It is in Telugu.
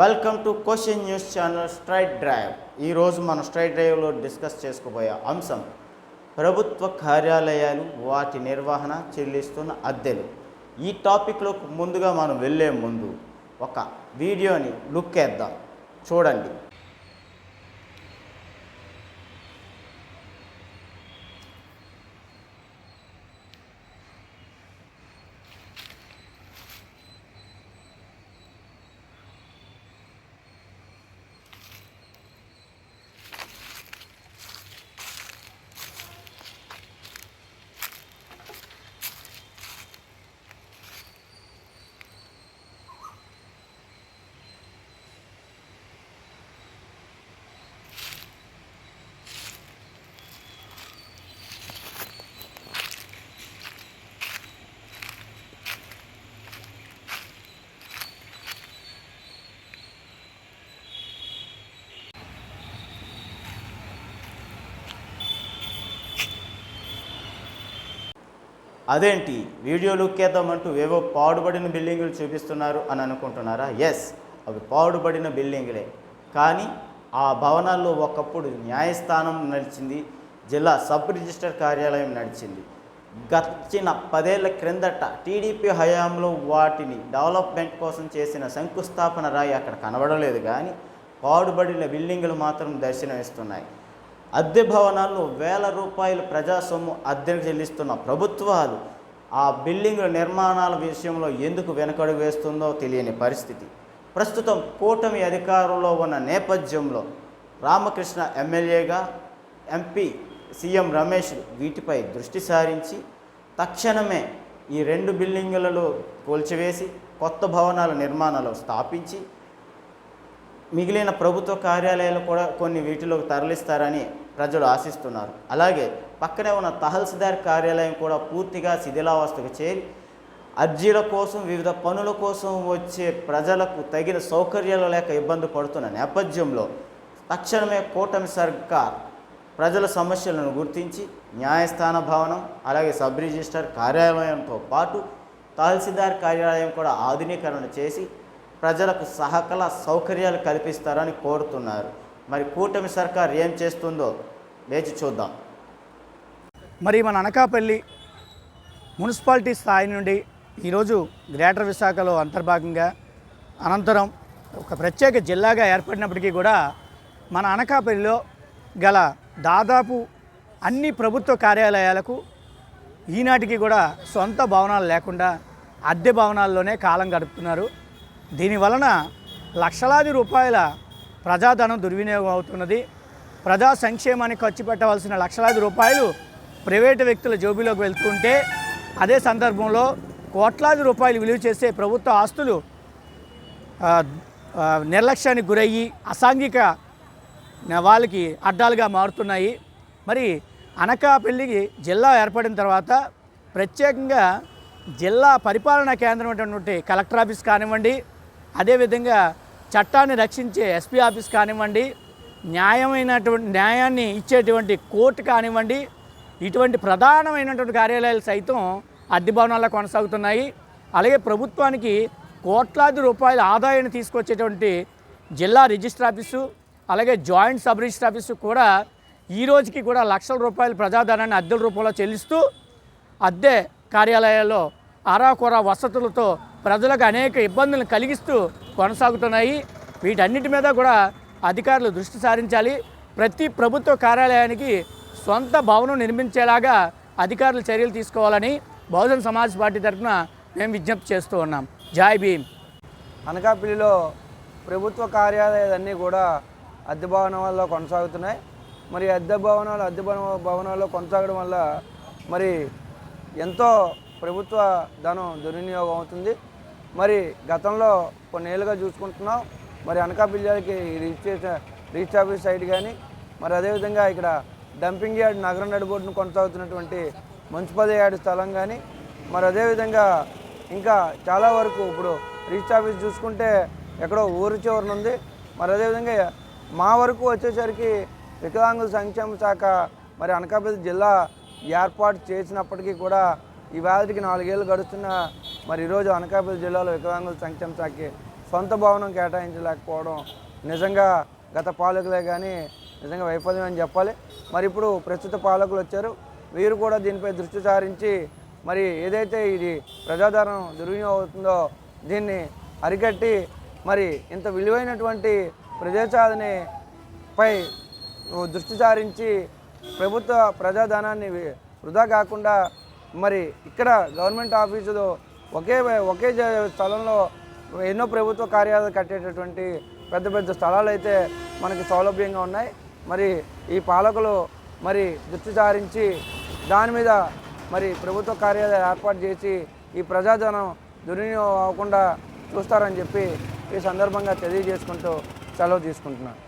Welcome to question news channel straight drive ఈరోజు మనం స్ట్రైట్ డ్రైవ్లో డిస్కస్ చేసుకోబోయే అంశం ప్రభుత్వ కార్యాలయాలు వాటి నిర్వహణ చెల్లిస్తున్న అద్దెలు. ఈ టాపిక్లోకి ముందుగా మనం వెళ్ళే ముందు ఒక వీడియోని లుక్ వేద్దాం చూడండి. అదేంటి? వీడియో లుక్కేద్దామంటూ ఏవో పాడుబడిన బిల్డింగులు చూపిస్తున్నారు అని అనుకుంటున్నారా? ఎస్ అవి పాడుబడిన బిల్డింగులే. కానీ ఆ భవనాల్లో ఒకప్పుడు న్యాయస్థానం నడిచింది జిల్లా సబ్ రిజిస్టర్ కార్యాలయం నడిచింది. గచ్చిన పదేళ్ళ క్రిందట టీడీపీ హయాంలో వాటిని డెవలప్మెంట్ కోసం చేసిన శంకుస్థాపన రాయి అక్కడ కనబడలేదు. కానీ పాడుబడిన బిల్డింగులు మాత్రం దర్శనమిస్తున్నాయి. అద్దె భవనాల్లో వేల రూపాయలు ప్రజా సొమ్ము అద్దెకు చెల్లిస్తున్న ప్రభుత్వాలు ఆ బిల్డింగుల నిర్మాణాల విషయంలో ఎందుకు వెనకడుగు వేస్తుందో తెలియని పరిస్థితి. ప్రస్తుతం కూటమి అధికారంలో ఉన్న నేపథ్యంలో రామకృష్ణ ఎమ్మెల్యేగా ఎంపీ సీఎం రమేష్ వీటిపై దృష్టి సారించి తక్షణమే ఈ రెండు బిల్డింగులలో కూల్చివేసి కొత్త భవనాల నిర్మాణాలు స్థాపించి మిగిలిన ప్రభుత్వ కార్యాలయాలు కూడా కొన్ని వీటిలోకి తరలిస్తారని ప్రజలు ఆశిస్తున్నారు. అలాగే పక్కనే ఉన్న తహసీల్దార్ కార్యాలయం కూడా పూర్తిగా శిథిలావస్థకు చేరి అర్జీల కోసం వివిధ పనుల కోసం వచ్చే ప్రజలకు తగిన సౌకర్యాలు లేక ఇబ్బంది పడుతున్న నేపథ్యంలో తక్షణమే కూటమి సర్కార్ ప్రజల సమస్యలను గుర్తించి న్యాయస్థాన భవనం అలాగే సబ్ రిజిస్టర్ కార్యాలయంతో పాటు తహసీల్దార్ కార్యాలయం కూడా ఆధునీకరణ చేసి ప్రజలకు సహకల సౌకర్యాలు కల్పిస్తారని కోరుతున్నారు. మరి కూటమి సర్కార్ ఏం చేస్తుందో వేచి చూద్దాం. మరి మన అనకాపల్లి మున్సిపాలిటీ స్థాయి నుండి ఈరోజు గ్రేటర్ విశాఖలో అంతర్భాగంగా అనంతరం ఒక ప్రత్యేక జిల్లాగా ఏర్పడినప్పటికీ కూడా మన అనకాపల్లిలో గల దాదాపు అన్ని ప్రభుత్వ కార్యాలయాలకు ఈనాటికి కూడా సొంత భవనాలు లేకుండా అద్దె భవనాల్లోనే కాలం గడుపుతున్నారు. దీని వలన లక్షలాది రూపాయల ప్రజాధనం దుర్వినియోగం అవుతున్నది. ప్రజా సంక్షేమానికి ఖర్చు పెట్టవలసిన లక్షలాది రూపాయలు ప్రైవేటు వ్యక్తుల జోబీలోకి వెళ్తుంటే అదే సందర్భంలో కోట్లాది రూపాయలు విలువ చేసే ప్రభుత్వ ఆస్తులు నిర్లక్ష్యానికి గురయ్యి అసాంఘిక వాళ్ళకి అడ్డాలుగా మారుతున్నాయి. మరి అనకాపల్లికి జిల్లా ఏర్పడిన తర్వాత ప్రత్యేకంగా జిల్లా పరిపాలనా కేంద్రం అటువంటి కలెక్టర్ ఆఫీస్ కానివ్వండి అదేవిధంగా చట్టాన్ని రక్షించే ఎస్పీ ఆఫీస్ కానివ్వండి న్యాయమైనటువంటి న్యాయాన్ని ఇచ్చేటువంటి కోర్టు కానివ్వండి ఇటువంటి ప్రధానమైనటువంటి కార్యాలయాలు సైతం అద్దె భవనాల్లో కొనసాగుతున్నాయి. అలాగే ప్రభుత్వానికి కోట్లాది రూపాయల ఆదాయాన్ని తీసుకొచ్చేటువంటి జిల్లా రిజిస్టర్ ఆఫీసు అలాగే జాయింట్ సబ్ రిజిస్టర్ ఆఫీసు కూడా ఈ రోజుకి కూడా లక్షల రూపాయల ప్రజాధనాన్ని అద్దెల రూపంలో చెల్లిస్తూ అద్దె కార్యాలయాల్లో అరాకొర వసతులతో ప్రజలకు అనేక ఇబ్బందులను కలిగిస్తూ కొనసాగుతున్నాయి. వీటన్నిటి మీద కూడా అధికారులు దృష్టి సారించాలి. ప్రతి ప్రభుత్వ కార్యాలయానికి సొంత భవనం నిర్మించేలాగా అధికారులు చర్యలు తీసుకోవాలని బహుజన్ సమాజ్ పార్టీ తరఫున మేము విజ్ఞప్తి చేస్తూ ఉన్నాం. జాయ్ భీమ్. అనకాపల్లిలో ప్రభుత్వ కార్యాలయాలన్నీ కూడా అద్దె భవనాల్లో కొనసాగుతున్నాయి. మరి అద్దె భవనాలు అద్దె భవన- భవనాల్లో కొనసాగడం వల్ల మరి ఎంతో ప్రభుత్వ ధనం దుర్వినియోగం అవుతుంది. మరి గతంలో కొన్నేళ్ళుగా చూసుకుంటున్నాం. మరి అనకాపల్లి జిల్లాకి రిజిస్ట్రేషన్ రిజిస్టర్ ఆఫీస్ సైట్ కానీ మరి అదేవిధంగా ఇక్కడ డంపింగ్ యార్డ్ నగరం నడిబోర్డును కొనసాగుతున్నటువంటి మున్సిపల్ యార్డ్ స్థలం కానీ మరి అదేవిధంగా ఇంకా చాలా వరకు ఇప్పుడు రిజిస్టర్ ఆఫీస్ చూసుకుంటే ఎక్కడో ఊరు చివరన ఉంది. మరి అదేవిధంగా మా వరకు వచ్చేసరికి వికలాంగుల సంక్షేమ శాఖ మరి అనకాపల్లి జిల్లా ఏర్పాటు చేసినప్పటికీ కూడా ఈ వేళకి నాలుగేళ్ళు గడుస్తున్న మరి ఈరోజు అనకాపల్లి జిల్లాలో వికలాంగుల సంక్షేమ శాఖకి సొంత భవనం కేటాయించలేకపోవడం నిజంగా గత పాలకులే కానీ నిజంగా వైఫల్యం అని చెప్పాలి. మరి ఇప్పుడు ప్రస్తుత పాలకులు వచ్చారు. వీరు కూడా దీనిపై దృష్టి సారించి మరి ఏదైతే ఇది ప్రజాధారణం దుర్వినియోగం అవుతుందో దీన్ని అరికట్టి మరి ఇంత విలువైనటువంటి ప్రజాసాధని పై దృష్టి సారించి ప్రభుత్వ ప్రజాధనాన్ని వృధా కాకుండా మరి ఇక్కడ గవర్నమెంట్ ఆఫీసులో ఒకే ఒకే స్థలంలో ఎన్నో ప్రభుత్వ కార్యాలయాలు కట్టేటటువంటి పెద్ద పెద్ద స్థలాలు అయితే మనకి సౌలభ్యంగా ఉన్నాయి. మరి ఈ పాలకులు మరి దృష్టి సారించి దాని మీద మరి ప్రభుత్వ కార్యాలయాలు ఏర్పాటు చేసి ఈ ప్రజాధనం దుర్వినియోగం అవ్వకుండా చూస్తారని చెప్పి ఈ సందర్భంగా తెలియజేసుకుంటూ సెలవు తీసుకుంటున్నాను.